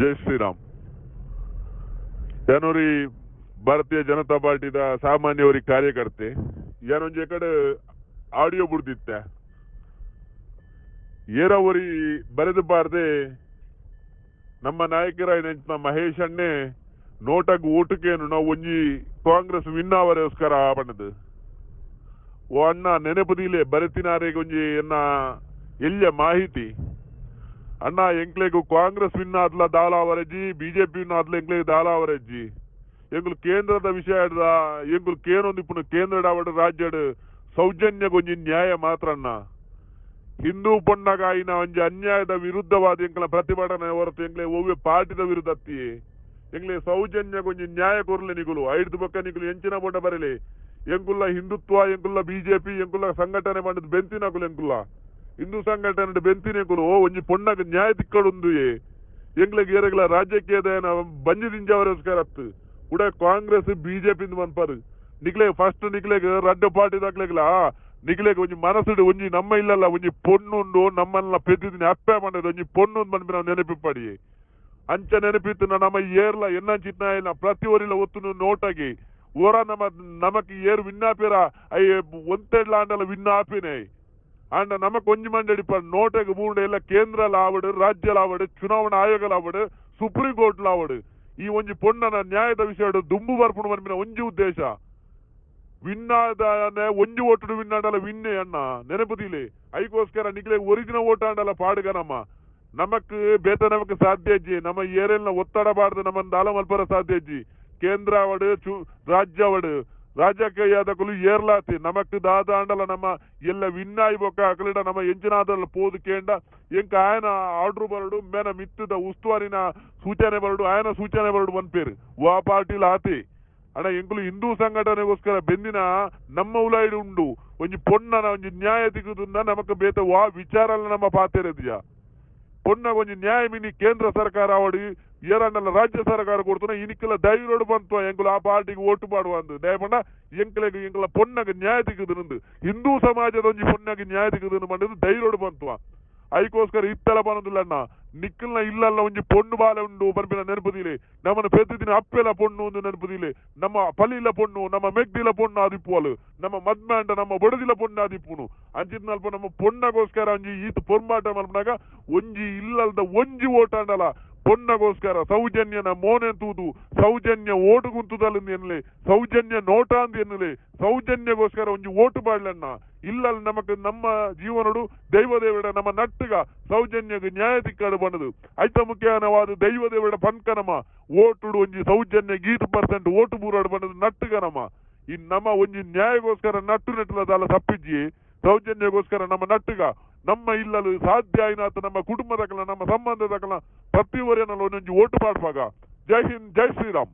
ಜೈ ಶ್ರೀರಾಮ್. ಏನೋರಿ ಭಾರತೀಯ ಜನತಾ ಪಾರ್ಟಿದ ಸಾಮಾನ್ಯವರಿ ಕಾರ್ಯಕರ್ತೆ ಏನೊಂಜಿ ಕಡೆ ಆಡಿಯೋ ಬಿಡ್ದಿತ್ತೆ. ಏರವರಿ ಬರೆದು ಬಾರ್ದೆ ನಮ್ಮ ನಾಯಕರ ನೆಂಚಿನ ಮಹೇಶ್ ಅಣ್ಣೆ ನೋಟಗ್ ಓಟುಕೇನು ನಾವು ಒಂಜಿ ಕಾಂಗ್ರೆಸ್ ವಿನ್ ಆವರೆಗೋಸ್ಕರ ಬಣ್ಣದು ಓ ಅಣ್ಣ ನೆನಪದಿಲೆ ಬರೆತಿನಾರೆ ಒಂಜಿ ಎನ್ನ ಎಲ್ಯ ಮಾಹಿತಿ. ಅಣ್ಣ ಎಂಕ್ಲೆಗು ಕಾಂಗ್ರೆಸ್ ವಿನ್ ಆದ್ಲ ಬಿಜೆಪಿ ವಿನ್ ಆದ್ಲ ದಾಲ ದಾಲಾವರಜ್ಜಿ ಎಂಗ್ಲು ಕೇಂದ್ರದ ವಿಷಯ ಹಿಡ್ದ ಕೇನೊಂದು ಕೇನೊಂದಿಪ್ಪುನ ಕೇಂದ್ರ ಆವಡ ರಾಜ್ಯಡ್ ಸೌಜನ್ಯ ಗೊಂಜಿ ನ್ಯಾಯ ಮಾತ್ರ ಅಣ್ಣ ಹಿಂದೂ ಪೊಣ್ಣಗಾಯಿನ ಒಂಜಿ ಅನ್ಯಾಯದ ವಿರುದ್ಧವಾದ ಎಂಕ್ಲ ಪ್ರತಿಭಟನೆ ಹೊರತು ಎಂಗ್ಲೇ ಒವ್ವೆ ಪಾರ್ಟಿದ ವಿರುದ್ಧ ಅತ್ತಿ ಎಂಕ್ಲೆ ಸೌಜನ್ಯ ಗೊಂಜಿ ನ್ಯಾಯ ಕೊರ್ಲೆ ನಿಗುಲು. ಐದು ಪಕ್ಕ ನಿಗುಲು ಎಂಚಿನ ಬೊಂಡ ಬರಲಿ. ಎಂಕುಲ್ಲ ಹಿಂದುತ್ವ, ಎಂಕುಲ್ಲ ಬಿಜೆಪಿ, ಎಂಕುಲ್ಲ ಸಂಘಟನೆ ಮಾಡಿದ ಬೆಂತಿನಕುಲು ಎಂಕುಲ್ಲ. ಹಿಂದೂ ಸಂಘಟನೆ ಬೆಂತಿನೆಕುಲು ಒಂಜಿ ಪೊಣ್ಣಗ ನ್ಯಾಯ ತಿಕ್ಕಡುಂದು ಎಂಗ್ಲೆಗ್ ಏರಗ್ಲ ರಾಜಕೀಯದ ಬಂಜಿದಿಂಜವರೆಸ್ಕರ ಅತ್ತು. ಕೂಡ ಕಾಂಗ್ರೆಸ್ ಬಿಜೆಪಿ ಮನ್ಪರು. ನಿಕ್ಲೆ ಫಸ್ಟ್ ನಿಕ್ಲೆಗ್ ರಡ್ಡ ಪಾರ್ಟಿ ದಾಕ್ಲೆಗ್ಲ ನಿಕ್ಲೆಗ್ ಒಂಜಿ ಮನಸ್ಸುಡು ಒಂಜಿ ನಮ್ಮ ಇಲ್ಲಲ್ಲ, ಒಂಜಿ ಪೊಣ್ಣುಂಡು, ನಮ್ಮನ್ನ ಪ್ರತಿದಿನ ಅಪ್ಪೆ ಮಾಡೋದು ಒಂಜಿ ಪೊಣ್ಣು ಬಂದ್ಬಿ ನಾವು ನೆನಪಿಪ್ಪಡಿ ಅಂಚ ನೆನಪಿತ್ತು ನಮ್ಮ ಏರ್ಲ ಎನ್ನಂಚಿತ್ನ ಇಲ್ಲ, ಪ್ರತಿ ಊರಿಲ ಒತ್ತು ನೋಟಾಗಿ. ಓರ ನಮ್ಮ ನಮಕ್ ಏರ್ ವಿನ್ನಾಪಿರ ಐ, ಒಂತೆಡ್ಲ ಆಂಡಲ ವಿನ್ನ ಆಪಿನೇ ಆಂಡ ನಮಕ್ ಒಂಜಿ ಮಂಡಳಿ ಪ ನೋಟಗ್ ಬೂಂಡ ಎಲ್ಲ ಕೇಂದ್ರಲ ಆವಡು ರಾಜ್ಯಲ ಆವಡು ಚುನಾವಣಾ ಆಯೋಗಲ ಆವಡು ಸುಪ್ರೀಂ ಕೋರ್ಟ್ಲ ಆವಡು ಈ ಒಂಜಿ ಪೊಣ್ಣನ ನ್ಯಾಯದ ವಿಷಯ ದುಂಬು ಬರ್ಪುಡು ಮನ್ಪಿನ ಒಂಜಿ ಉದ್ದೇಶ ವಿನ್ನಾದ ಒಂಜಿ ಓಟುಡು ವಿನ್ನಾಡಲ ವಿನ್ನೆ ಅಣ್ಣ ನೆನಪುದಿಲೆ ಐಕೋಸ್ಕರ ನಿಕ್ಲೆ ಒರಿಜಿನ ಓಟ ಆಂಡಲ ಪಾಡುಗ ನಮ್ಮ ನಮಕ್ ಬೇತ ನಮಕ್ ಸಾಧ್ಯ ಅಜ್ಜಿ ನಮ್ಮ ಏರಿಯಲ್ನ ಒತ್ತಡ ಬಾರ್ದು ನಮ್ಮನ್ನ ದಾಲ ಮಲ್ಪರ ಸಾಧ್ಯ ಅಜ್ಜಿ ಕೇಂದ್ರ ಅವಡು ಚು ರಾಜ್ಯ ಅವಡು ರಾಜಕೀಯದಕುಲು ಏರ್ಲಾತಿ. ನಮಕ್ ದಾದಾಂಡಲ ನಮ್ಮ ಎಲ್ಲ ವಿನ್ನಾಯಿ ಬೊಕ್ಕ ಅಕಲಿಡ ನಮ್ಮ ಎಂಚಿನಾದಲ್ಲ ಪೋದು ಕೇಂಡ. ಎಂಕ ಆಯನ ಆರ್ಡ್ರು ಬರಡು, ಮೇನ ಮಿತ್ತದ ಉಸ್ತುವಾರಿನ ಸೂಚನೆ ಬರಡು, ಆಯನ ಸೂಚನೆ ಬರಡು ಬಂದ್ಪೇರು. ವಾ ಪಾರ್ಟಿಲ್ ಆತಿ. ಅಣ್ಣ, ಎಂಕುಲು ಹಿಂದೂ ಸಂಘಟನೆಗೋಸ್ಕರ ಬೆಂದಿನ ನಮ್ಮ ಉಲಾಯ್ಡು ಉಂಡು. ಒಂಜಿ ಪೊಣ್ಣನ ಒಂಜಿ ನ್ಯಾಯ ದಿಗುದುಂದ ನಮಕ್ ಬೇತ ವಾ ವಿಚಾರಲ ನಮ್ಮ ಪಾತೆರದಿಯ. ಪೊಣ್ಣ ಒಂಜಿ ನ್ಯಾಯ ಮಿನಿ ಕೇಂದ್ರ ಸರ್ಕಾರ ಅವಡಿ ಏರಣ್ಣಲ್ಲ ರಾಜ್ಯ ಸರ್ಕಾರ ಕೊಡ್ತಾನೆ ಇನಿಕ್ಕೆಲ್ಲ ಧೈರ್ಯೋಡು ಬಂತು ಎಂಕುಲು ಆ ಪಾರ್ಟಿಗೆ ಓಟು ಮಾಡುವ ಅಂದು ದಯಪಂಡ ಎಂಕಲೆಗ್ ಎಂಕಲ ಪೊಣ್ಣಗ ನ್ಯಾಯ ದಿಗುದುಂದು ಹಿಂದೂ ಸಮಾಜದ ಒಂಜಿ ಪೊಣ್ಣಗೆ ನ್ಯಾಯ ದಿಗುದುಂದು ಮಾಡಿದ್ದು ಧೈರ್ಯೋಡು ಬಂತು ಐಕೋಸ್ಕರ ಇತ್ತಲ ಬನ್ನದಿಲ್ಲ ಅಣ್ಣ ನಿಕ್ಕಲ್ನ ಇಲ್ಲಲ್ಲ ಒಂಜಿ ಪೊಣ್ಣು ಬಾಲೆ ಉಂಡು ಬರ್ಪಿನ ನೆನಪುದಿಲೆ ನಮ್ಮನ್ನು ಪೆದ್ದಿನ ಅಪ್ಪೆಲ ಪೊಣ್ಣು ಒಂದು ನೆನಪುದಿಲೆ ನಮ್ಮ ಪಲಿಲ ಪೊಣ್ಣು ನಮ್ಮ ಮೆಗ್ದಿಲ ಪೊಣ್ಣು ಆದಿಪ್ಪುವಲು ನಮ್ಮ ಮದ್ಮ್ಯಾಂಡ ನಮ್ಮ ಬಡದಿಲ ಪೊಣ್ಣು ಆದಿಪ್ಪುನು ಅಂಚಿದ್ನಲ್ಪ ನಮ್ಮ ಪೊಣ್ಣಗೋಸ್ಕರ ಒಂಜಿ ಈತ ಪೊರ್ಮಾಟ ಮಲ್ಪನಾಗ ಒಂಜಿ ಇಲ್ಲಲ್ದ ಒಂಜಿ ಓಟಾಂಡಲ ಪೊಣ್ಣಗೋಸ್ಕರ ಸೌಜನ್ಯನ ಮೋನೆ ತೂದು, ಸೌಜನ್ಯ ಓಟು ಗುಂತುದಲ್ಲ ಎನ್ನಲೆ, ಸೌಜನ್ಯ ನೋಟ ಎನ್ನಲೆ ಸೌಜನ್ಯಗೋಸ್ಕರ ಒಂಜಿ ಓಟು ಬಾಡ್ಲಣ್ಣ ಇಲ್ಲಲ್ ನಮಕ್ ನಮ್ಮ ಜೀವನಡು ದೈವ ದೇವಡ ನಮ್ಮ ನಟ್ಟುಗ ಸೌಜನ್ಯದ ನ್ಯಾಯ ತಿಕ್ಕಡು ಬಣ್ಣದು ಐತ ಮುಖ್ಯವಾದ ದೈವ ದೇವಡ ಪನ್ಕನಮ ಓಟುಡು ಒಂಜಿ ಸೌಜನ್ಯ ಗೀತು ಪರ್ಸೆಂಟ್ ಓಟು ಬೂರಾಡು ಬಣ್ಣದು ನಟ್ಟುಗನಮ ಈ ನಮ್ಮ ಒಂಜಿ ನ್ಯಾಯಗೋಸ್ಕರ ನಟ್ಟು ನೆಟ್ಟಲದಲ್ಲ ತಪ್ಪಿಜ್ಜಿ. ಸೌಜನ್ಯಗೋಸ್ಕರ ನಮ್ಮ ನಟ್ಟುಗ ನಮ್ಮ ಇಲ್ಲಲು ಸಾಧ್ಯ ಆಯ್ನಾತ ನಮ್ಮ ಕುಟುಂಬದಕಲ ನಮ್ಮ ಸಂಬಂಧದಕಲ ಪ್ರತಿ ಒರೆಯನಲ್ಲಿ ಒಂದೊಂದು ಓಟು ಪಾಡ್ಪಾಗ. ಜೈ ಹಿಂದ್, ಜೈ ಶ್ರೀರಾಮ್.